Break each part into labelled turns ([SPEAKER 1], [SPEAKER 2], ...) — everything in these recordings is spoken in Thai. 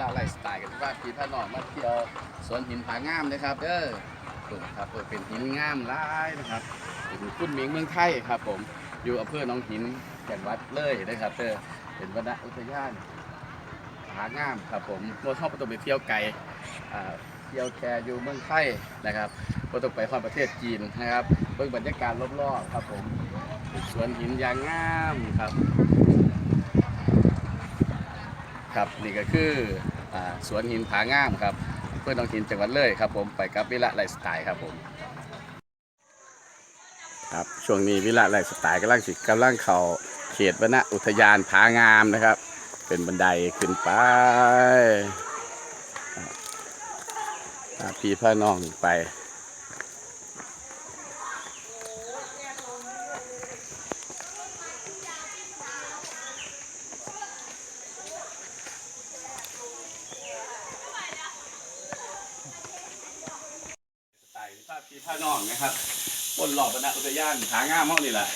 [SPEAKER 1] ลาไลฟ์สไตล์กันว่าพี่พาน้องมาเที่ยวสวนหินผางามนะครับเด้อถูกครับเปิดเป็นหินงามหลายนะครับเป็นคุณหมิงเมืองไทยครับผมอยู่อำเภอหนองหินแก่นวัดเลยนะครับเด้อเป็นวรรณอุทยานผางามครับผมเมื่อเข้าประตูไปเที่ยวไกลอ่เที่ยวแค่อยู่เมืองไทยนะครับก็ต้องไปฮอดประเทศจีนนะครับเบิ่งบรรยากาศรอบๆครับผมสวนหินอย่างงามครับ ครับนี่ก็คือ อ่าสวนหินผางามครับเพื่อนน้องหินจังหวัดเลยครับผมไปกับวิละไลฟ์สไตล์ครับผมครับช่วงนี้วิละไลฟ์สไตล์กำลังสิกำลังเข่าเขตวนอุทยานผางามนะครับ เป็นบันไดขึ้นไปพี่พาน้องไป ไต่ภาพพี่าน้องนะครับบนหลอดบรรณอุทยานผาง่ามห้องนี่แหละ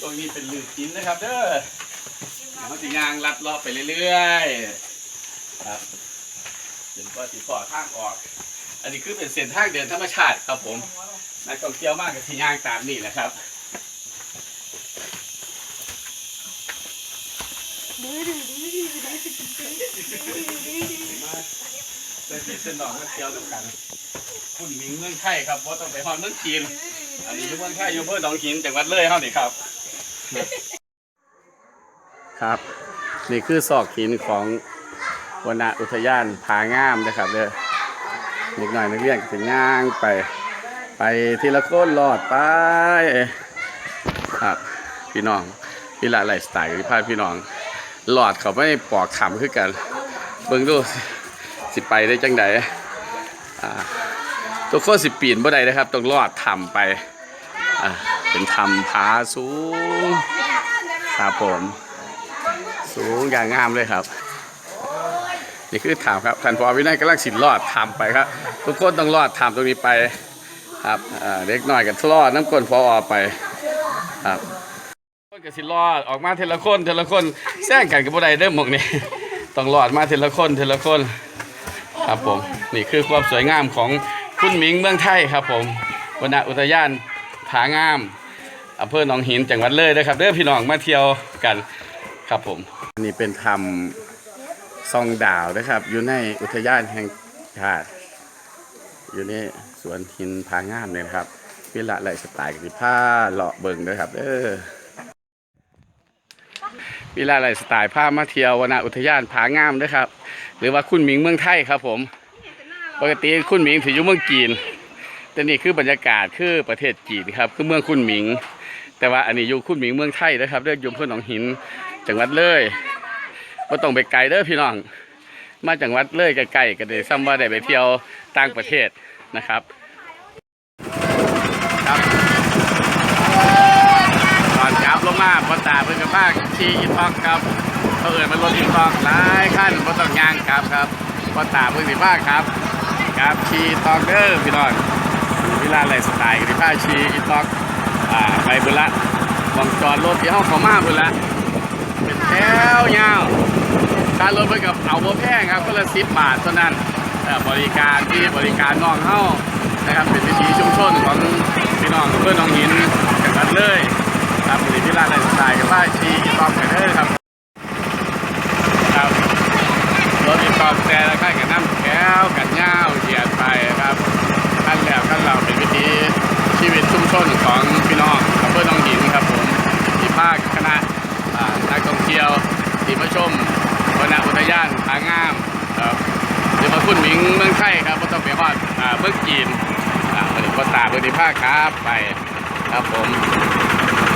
[SPEAKER 1] ตรงนี้เป็นลือกินนะครับ เด้อเดี๋ยวเขาจะยางลัดเลาะไปเรื่อยๆครับจนกว่าสิขอทางออก อันนี้คือเป็นเส้นทางเดินธรรมชาติครับผมนักท่องเที่ยวมากกับที่ย่างตามนี่นะครับมาเส้นพี่เส้นน้องมาเที่ยวด้วยกัน คุณมิงเมืองไทยครับว่าต้องไปฮอนเมืองจีน อันนี้อยู่เมืองไทยอยู่อำเภอหนองหินจังหวัดเลยเฮานี่ครับ ครับ นี่คือซอกหินของวรรณอุทยานผางามนะครับเด้อเด็กหน่อยนักเรียนก็จะย่างไป ไปทีละคนหลอดไปครับพี่น้องพี่ละไลฟ์สไตล์กับพี่พาพี่น้องหลอดเขาไม่ปอกขำคือกัน เบิ่งดูสิสิไปได้จังใดอ่า ตัวโคตรสิปีนบ่ได้นะครับต้องลอดถ้ำไปอ่าเป็นถ้ำผาสูงครับผมสูงอย่างงามเลยครับ นี่คือถ้ำครับท่านพอวินัยกำลังสิลอดถ้ำไปครับ ทุกคนต้องลอดถ้ำตรงนี้ไปครับเล็กน้อยกันลอดน้ำก้นพออไปครับคนก็สิลอดออกมาทีละคนทีละคนแซงกันกับบ่ได้เด้อหมองนี่ต้องลอดมาทีละคนทีละคนครับผมนี่คือความสวยงามของ คุณหมิงเมืองไทยครับผมวรรณอุทยานผางามอำเภอหนองหินจังหวัดเลยนะครับเด้อพี่น้องมาเที่ยวกันครับผมนี่เป็นธรรมซองดาวนะครับ อยู่ในอุทยานแห่งชาติอยู่ในสวนหินผางามเนี่ยครับพิละไหลสไตล์กับผ้าเลาะเบิงด้วยครับเด้อพิละไหลสไตล์ผ้ามาเที่ยววรรณอุทยานผางามด้วยครับ หรือว่าคุณหมิงเมืองไทยครับผม ปกติคุณหมิงถืออยู่เมืองจีน แต่นี่คือบรรยากาศคือประเทศจีนครับ คือเมืองคุณหมิง แต่ว่าอันนี้อยู่คุณหมิงเมืองไทยนะครับเรื่องยมเพื่อนหนองหิน จังหวัดเลยก็ต้องไปไกลเด้อพี่น้อง มาจังหวัดเลยใกลๆกันเลยซ้ำว่าได้ไปเที่ยวต่างประเทศนะครับครับก่อนจับลงมาพอตาเพิ่นกับบ้าชีอินทอกครับเขาเอ่ยมันรถอินทอกหลายขั้นพอต้องย่างครับครับพอตาเพิ่นสิบ้าครับ ครับชีตอกเดอร์พี่น้องวิลาไรสไตล์กับผ้าชีอินทอกอ่าไปบุละวงจอดรถที่ห้องเขามาบุละเป็นแถวยาวการรถไปกับเอาโบแพงครับก็ละสิบบาทเท่านั้นเอ่บริการที่บริการน้องเฮ้านะครับเป็นวิถีชุมชนของพี่น้องเพื่อนน้องหินจังหวัดเลยครับบริวิลาไรสไตล์กับผ้าชีอินทอกกันเดอร์ครับ รถอีกอบแต่ละขั้นกันน้ำแก้วกันย่าวเหยียดไปครับขั้นแล้วขั้นเราเป็นวิถีชีวิตชุมชนของพี่น้องอำเภอหนองหินครับผมที่ภาคคณะอ่านักท่องเที่ยวที่มาชมวรรณอุทยานผางามครับหรือมา คุณหมิงเมืองไทยครับก็ต้องไปฮอดเมืองจีนอ่าบริษัทตาบริภาคครับไปครับผม